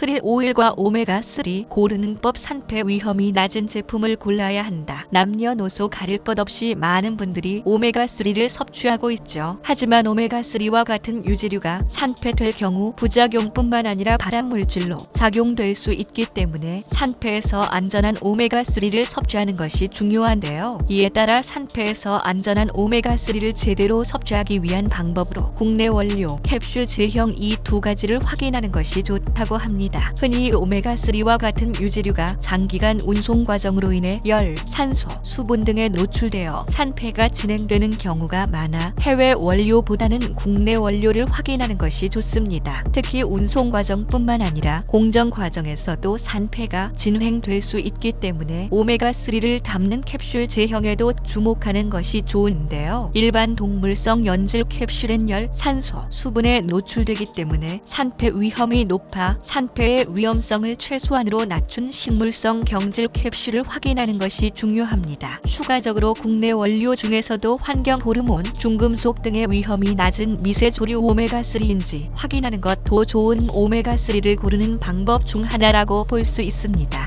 크릴 오일과 오메가3 고르는 법 산패 위험이 낮은 제품을 골라야 한다. 남녀노소 가릴 것 없이 많은 분들이 오메가3를 섭취하고 있죠. 하지만 오메가3와 같은 유지류가 산패될 경우 부작용뿐만 아니라 발암물질로 작용될 수 있기 때문에 산패에서 안전한 오메가3를 섭취하는 것이 중요한데요. 이에 따라 산패에서 안전한 오메가3를 제대로 섭취하기 위한 방법으로 국내 원료, 캡슐 제형 이 두 가지를 확인하는 것이 좋다고 합니다. 흔히 오메가3와 같은 유지류가 장기간 운송 과정으로 인해 열, 산소, 수분 등에 노출되어 산패가 진행되는 경우가 많아 해외 원료보다는 국내 원료를 확인하는 것이 좋습니다. 특히 운송 과정뿐만 아니라 공정 과정에서도 산패가 진행될 수 있기 때문에 오메가3를 담는 캡슐 제형에도 주목하는 것이 좋은데요. 일반 동물성 연질 캡슐엔 열, 산소, 수분에 노출되기 때문에 산패 위험이 높아 산패 의 위험성을 최소한으로 낮춘 식물성 경질 캡슐을 확인하는 것이 중요합니다. 추가적으로 국내 원료 중에서도 환경 호르몬, 중금속 등의 위험이 낮은 미세 조류 오메가3인지 확인하는 것도 좋은 오메가3를 고르는 방법 중 하나라고 볼 수 있습니다.